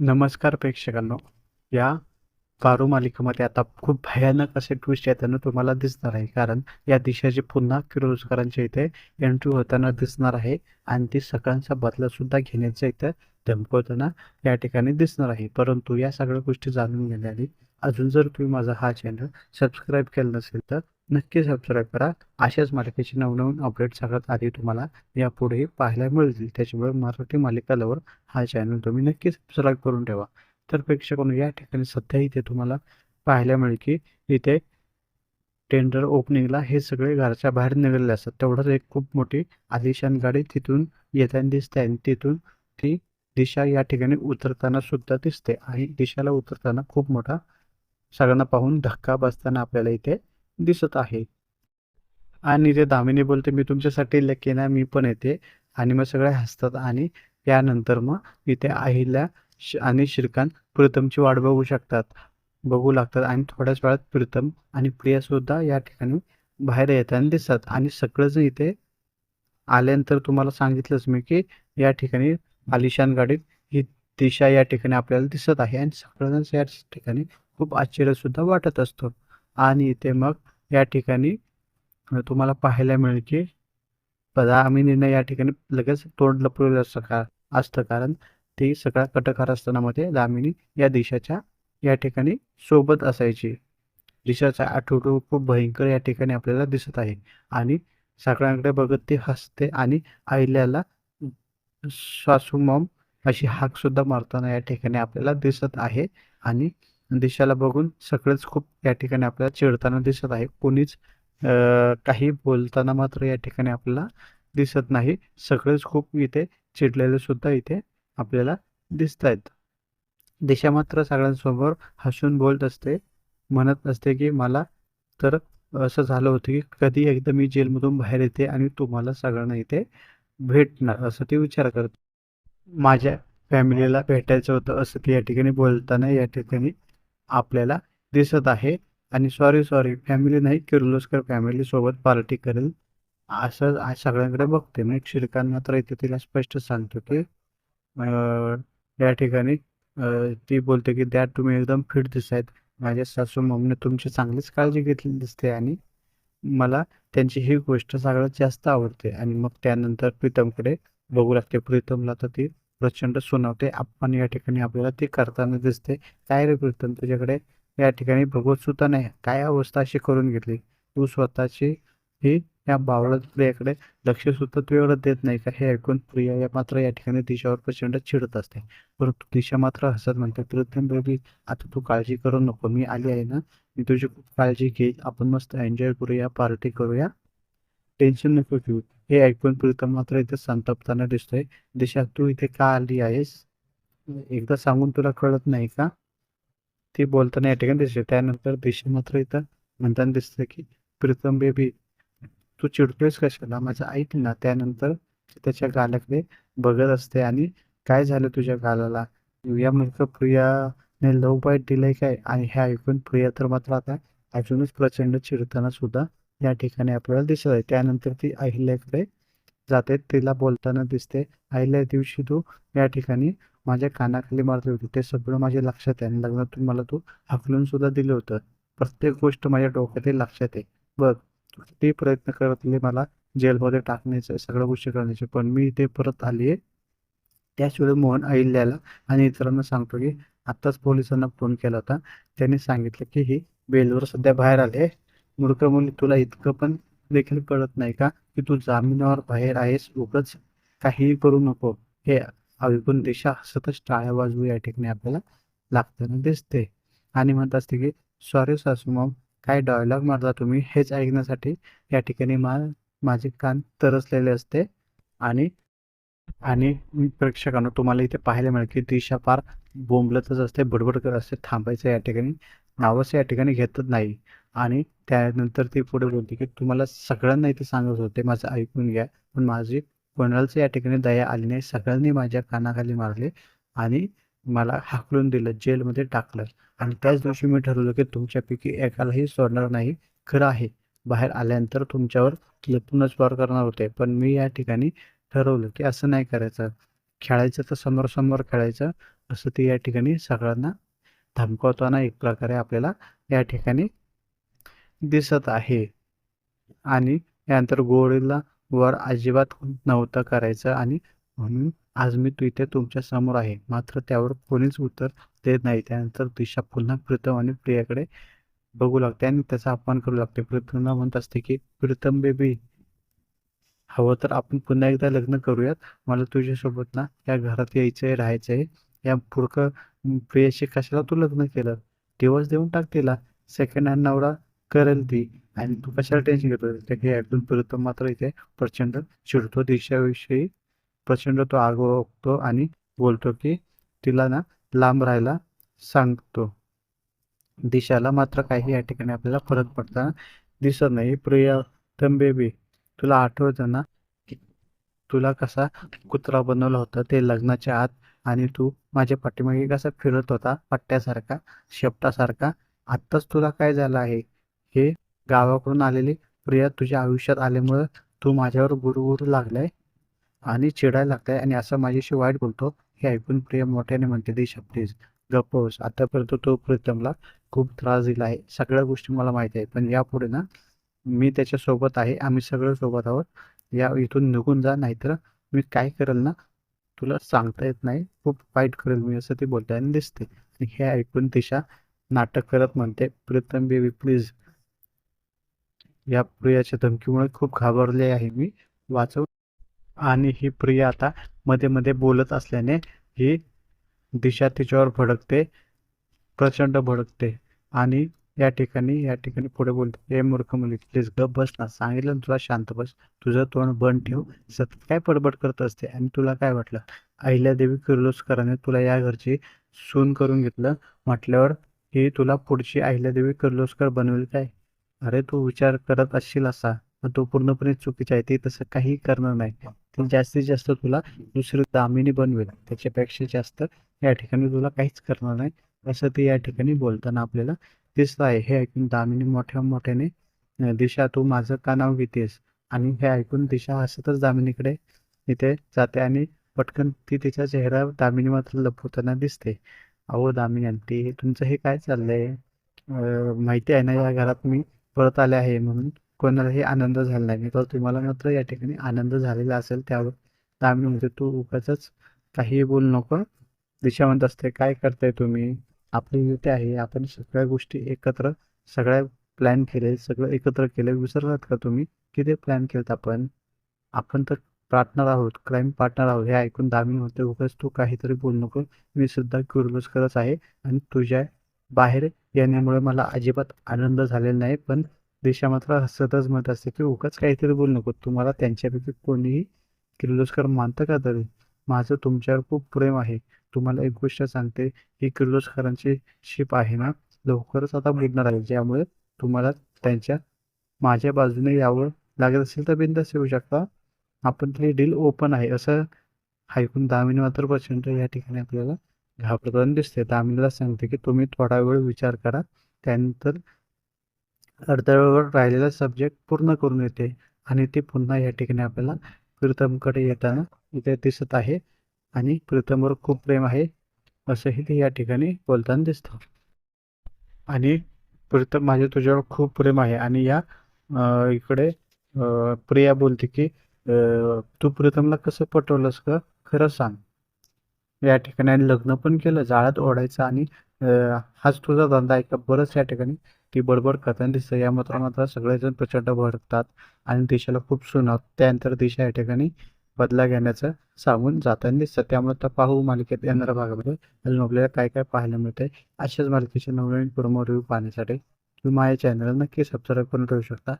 नमस्कार प्रेक्षकांनो. या पारू मालिकेमध्ये आता खूप भयानक असे ट्विस्ट येताना तुम्हाला दिसणार आहे. कारण या दिशाची पुन्हा किर्लोस्करांच्या इथे एंट्री होताना दिसणार आहे. आणि ती सगळ्यांचा बदला सुद्धा घेण्याचं इथं धमकवताना या ठिकाणी दिसणार आहे. परंतु या सगळ्या गोष्टी जाणून घेण्याआधी अजून जर तुम्ही माझा हा चॅनल सबस्क्राईब केला नसेल तर नक्की सबस्क्राईब करा. अशाच मालिकेचे नवनवीन अपडेट सगळ्यात आधी तुम्हाला यापुढेही पाहायला मिळतील. त्याच्यामुळे मराठी मालिका लवर हा चॅनल तुम्ही नक्की सबस्क्राईब करून ठेवा. तर प्रेक्षकांनो या ठिकाणी सध्या इथे तुम्हाला पाहायला मिळेल की इथे टेंडर ओपनिंगला हे सगळे घराच्या बाहेर निघालेले असतात. तेवढंच एक खूप मोठी आलिशान गाडी तिथून येताना दिसते आणि तिथून ती दिशा या ठिकाणी उतरताना सुद्धा दिसते आणि दिशाला उतरताना खूप मोठा सगळ्यांना पाहून धक्का बसताना आपल्याला इथे दिसत आहे. आणि ते दामिनी बोलते मी तुमच्यासाठी लकी ना मी पण येते. आणि मग सगळे हसतात आणि त्यानंतर मग इथे आहिल्या श- आणि श्रीकांत प्रीतमची वाट बघू शकतात बघू लागतात आणि थोड्याच वेळात प्रीतम आणि प्रिया सुद्धा या ठिकाणी बाहेर येताना दिसतात. आणि सगळंच इथे आल्यानंतर तुम्हाला सांगितलंच मी की या ठिकाणी आलिशान गाडीत ही दिशा या ठिकाणी आपल्याला दिसत आहे. आणि सगळ्यांनाच या ठिकाणी खूप आश्चर्यसुद्धा वाटत असतो. आणि इथे मग या ठिकाणी तुम्हाला पाहायला मिळेल की पदामिनीनं या ठिकाणी लगेच तोंड लपवलेलं असतं का असतं. कारण ते सगळ्या कटकार असतानामध्ये दामिनी या दिशाच्या या ठिकाणी सोबत असायची. दिशाचा आठवडो खूप भयंकर या ठिकाणी आपल्याला दिसत आहे. आणि सगळ्यांकडे बघत ती हसते आणि आईल्याला सासुमॉम अशी हाक सुद्धा मारताना या ठिकाणी आपल्याला दिसत आहे. आणि दिशाला बघून सगळेच खूप या ठिकाणी आपल्याला चिडताना दिसत आहे. कोणीच काही बोलताना मात्र या ठिकाणी आपल्याला दिसत नाही. सगळेच खूप इथे चिडलेले सुद्धा इथे आपल्याला दिसत आहेत दिशा मात्र सगळ्यांसमोर हसून बोलत असते म्हणत असते की मला तर असं झालं होतं की कधी एकदा मी जेलमधून बाहेर येते आणि तुम्हाला सगळ्यांना इथे भेटणार असं ती विचार करत. माझ्या फॅमिलीला भेटायचं होतं असं ती या ठिकाणी बोलताना या ठिकाणी आपल्याला दिसत आहे. आणि सॉरी सॉरी फॅमिली नाही किर्लोस्कर फॅमिली सोबत पार्टी करेल. असं सगळ्यांकडे बघते. मग श्रीकांत मात्र इथे तिला स्पष्ट सांगतो की या ठिकाणी ती बोलते की दॅट तुम्ही एकदम फिट दिसत आहेत माझ्या सासू मम्मीने तुमची चांगलीच काळजी घेतली दिसते आणि मला त्यांची ही गोष्ट सगळ्यात जास्त आवडते. आणि मग त्यानंतर प्रीतमकडे बघू लागते. प्रीतमला तर ती प्रचंड सुनावते. आपण या ठिकाणी आपल्याला ती करताना दिसते. काय रे प्रीतम तुझ्याकडे या ठिकाणी बघत सुद्धा नाही. काय अवस्था अशी करून घेतली? तू स्वतःची ही या बावळट प्रियाकडे लक्ष सुद्धा तू एवढं देत नाही का? हे ऐकून प्रिया या मात्र या ठिकाणी दिशावर प्रचंड चिडत असते. परंतु दिशा मात्र हसत म्हणते प्रीतम बेबी आता तू काळजी करू नको. मी आली आहे ना मी तुझी खूप काळजी घेईल आपण मस्त एन्जॉय करूया पार्टी करूया. टेन्शन नको घेऊ. हे ऐकून प्रीतम मात्र इथे संतप्ताना दिसतोय. दिशा तू इथे का आली आहेस? एकदा सांगून तुला कळत नाही का? ती बोलताना या ठिकाणी दिसते. त्यानंतर दिशा मात्र इथं म्हणताना दिसतंय की प्रीतम बेबी तू चिडतोयस कशाला? माझं ऐक ना. त्यानंतर त्याच्या गालाकडे बघत असते आणि काय झालं तुझ्या गालाला? या मूर्ख ने लव बाईट दिलंय काय आणि हे ऐकून प्रिया तर मात्र आता अजूनच प्रचंड चिडताना सुद्धा या ठिकाणी आपल्याला दिसत आहे. त्यानंतर ती अहिल्याकडे जाते. तिला बोलताना दिसते अहिल्या दिवशी तू या ठिकाणी माझ्या कानाखाली मारली होती. ते सगळं माझ्या लक्षात आहे आणि लग्नातून मला तू हाकलून सुद्धा दिलं होतं. प्रत्येक गोष्ट माझ्या डोक्यात लक्षात आहे. बघ ते प्रयत्न करतले मला जेलमध्ये टाकण्याचं सगळ्या गोष्टी करण्याचे. पण मी इथे परत आली आहे त्याच मोहन अहिल्याला आणि इतरांना सांगतो की आत्ताच पोलिसांना फोन केला होता. त्यांनी सांगितलं की ही बेलवर सध्या बाहेर आले मूर्ख मुली तुला इतकं पण देखील कळत नाही का की तू जामिनावर बाहेर आहेस? उगच काहीही करू नको. हे ऐकून दिशा हसतच टाळ्या वाजवू या ठिकाणी आपल्याला लागताना दिसते. आणि म्हणत असते की सॉरी सासू मॉम काय डायलॉग मारता तुम्ही? हेच ऐकण्यासाठी या ठिकाणी मा माझे कान तरसलेले असते. आणि आणि मी तुम्हाला इथे पाहायला मिळेल की दिशा फार बोंबलतच असते बडबड करत असते थांबायचं या ठिकाणी. नावच या ठिकाणी घेतच नाही. आणि त्यानंतर ती पुढे बोलते की तुम्हाला सगळ्यांना इथे सांगत होते माझं ऐकून घ्या. पण माझी कोणालाच या ठिकाणी दया आली नाही. सगळ्यांनी माझ्या कानाखाली मारले आणि मला हाकलून दिलं जेलमध्ये टाकलं. आणि त्याच दिवशी मी ठरवलं की तुमच्यापैकी एकालाही सोडणार नाही. खरं आहे. बाहेर आल्यानंतर तुमच्यावर लपूनच वार करणार होते. पण मी या ठिकाणी ठरवलं की असं नाही करायचं. खेळायचं तर समोर समोर खेळायचं असं ते या ठिकाणी सगळ्यांना धमकवताना एक प्रकारे आपल्याला या ठिकाणी दिसत आहे. आणि यानंतर गोळीला वर अजिबात नव्हतं करायचं आणि म्हणून आज मी तू इथे तुमच्यासमोर आहे. मात्र त्यावर कोणीच उत्तर देत नाही. त्यानंतर दिशा पुन्हा प्रीतम आणि प्रियाकडे बघू लागते आणि त्याचा अपमान करू लागते. प्रीतमला म्हणत असते की प्रीतम बेबी हवं तर आपण पुन्हा एकदा लग्न करूयात. मला तुझ्यासोबत ना या घरात यायचं आहे राहायचं आहे या पुरकं प्रियाशी कशाला तू लग्न केलं? दिवस देऊन टाक तिला. सेकंड हँड नवरा करेल ती. आणि तू कशाला टेन्शन घेतो हे ऐकून प्रीतम मात्र इथे प्रचंड चिडतो. दिशाविषयी प्रचंड तो आगवतो आणि बोलतो की तिला ना लांब राहायला सांगतो. दिशाला मात्र काही या ठिकाणी आपल्याला फरक पडताना दिसत नाही. प्रिया बेबी तुला आठवतं ना की तुला कसा कुत्रा बनवला होता ते लग्नाच्या आत आणि तू माझ्या पाठीमागे कसा फिरत होता पट्ट्यासारखा शेपटासारखा. आत्ताच तुला काय झालं आहे? हे गावाकडून आलेली प्रिया तुझ्या आयुष्यात आल्यामुळं तू माझ्यावर गुरुगुरू लागलाय आणि चिडायला लागलाय आणि असं माझ्याशी वाईट बोलतो हे ऐकून प्रिया मोठ्याने म्हणते दिशा प्लीज गप्प आतापर्यंत तो प्रीतमला खूप त्रास दिला आहे. सगळ्या गोष्टी मला माहिती आहे पण यापुढे ना मी त्याच्यासोबत आहे आम्ही सगळं सोबत आहोत. या इथून निघून जा नाहीतर मी काय करेल ना तुला सांगता येत नाही. खूप वाईट करेल मी असं ती बोलताना दिसते आणि हे ऐकून दिशा नाटक करत म्हणते प्रीतम बेबी प्लीज या प्रियाच्या धमकीमुळे खूप घाबरले आहे मी. वाचव. आणि ही प्रिया आता मध्ये मध्ये बोलत असल्याने ही दिशा तिच्यावर भडकते प्रचंड भडकते. आणि या ठिकाणी या ठिकाणी पुढे बोलते. हे मूर्ख मुली प्लीज गप बस ना. सांगितलं तुला शांत बस. तुझं तोंड बंद ठेव. सतत काय पडबड करत असते आणि तुला काय वाटलं? अहिल्यादेवी किर्लोस्कराने तुला या घरची सून करून घेतलं. म्हटल्यावर ही तुला पुढची अहिल्यादेवी किर्लोस्कर बनवेल काय? अरे तू विचार करत असशील असा. पण तो पूर्णपणे चुकीचा आहे. ते तसं काही करणार नाही. ती जास्तीत जास्त तुला दुसरी दामिनी बनवेल. त्याच्यापेक्षा जास्त या ठिकाणी तुला काहीच करणार नाही. असं ते या ठिकाणी बोलताना आपल्याला दिसत आहे हे ऐकून दामिनी मोठ्या मोठ्याने दिशा तू माझं का नाव घेतेस? आणि हे ऐकून दिशा हसतच दामिनीकडे इथे जाते आणि पटकन ती तिचा चेहरा दामिनी मात्र लपवताना दिसते. अहो दामिनी आंटी तुमचं हे काय चाललंय? माहिती आहे ना या घरात मी परत आले आहे म्हणून कोणालाही आनंद झाला नाही. तर तुम्हाला मात्र या ठिकाणी आनंद झालेला असेल त्यावर. दामिनी म्हणते तू उगाच काहीही बोलू नको. दिशा म्हणत असते काय करताय तुम्ही? आपली युती आहे आपण सगळ्या गोष्टी एकत्र सगळ्या प्लॅन केले सगळं एकत्र केलं विसरलात का तुम्ही? किती प्लॅन केलं आपण? आपण तर पार्टनर आहोत क्राईम पार्टनर आहोत हे ऐकून दामिनी म्हणते उगाच तू काहीतरी बोलू नको. मी सुद्धा करत आहे आणि तुझ्या बाहेर येण्यामुळे मला अजिबात आनंद झालेला नाही पण दिशा मात्र हसतच म्हणत असते की उगाच काहीतरी बोलू नको. तुम्हाला त्यांच्यापैकी कोणीही किर्लोस्कर मानतं का तरी? माझं तुमच्यावर खूप प्रेम आहे. तुम्हाला एक गोष्ट सांगते. ही किर्लोस्करांची शिप आहे ना लवकरच आता बुडणार आहे. ज्यामुळे तुम्हाला त्यांच्या माझ्या बाजूने यावं लागत असेल तर बिंदास येऊ शकता. आपण हे डील ओपन आहे. असं ऐकून दामिनी मात्र प्रचंड या ठिकाणी आपल्याला घाबरताना दिसते. दामिनीला सांगते की तुम्ही थोडा वेळ विचार करा. त्यानंतर अडथळ्यावर राहिलेला सब्जेक्ट पूर्ण करून येते. आणि ती पुन्हा या ठिकाणी आपल्याला प्रीतमकडे येताना इथे दिसत आहे आणि प्रीतमवर खूप प्रेम आहे असंही ते या ठिकाणी बोलताना दिसतं. आणि प्रीतम माझे तुझ्यावर खूप प्रेम आहे आणि या इकडे अं, प्रिया बोलते की अं, तू प्रीतमला कसं पटवलंस का खरं सांग. या ठिकाणी आणि लग्न पण केलं जाळ्यात ओढायचं आणि हाच तुझा धंदा आहे का? बरंच या ठिकाणी ती बडबड करताना दिसतं. या मात्र मात्र सगळेजण प्रचंड भडकतात आणि दिशाला खूप सुनावत त्यानंतर दिशा या ठिकाणी बदला घेण्याचं सांगून जाताना दिसतं त्यामुळे तर पाहू मालिकेत येणाऱ्या भागामध्ये अजून आपल्याला काय काय पाहायला मिळतंय अशाच मालिकेचे नवनवीन प्रोमो रिव्ह्यू पाहण्यासाठी तुम्ही माझ्या चॅनलला नक्की सबस्क्राईब करून ठेवू शकता.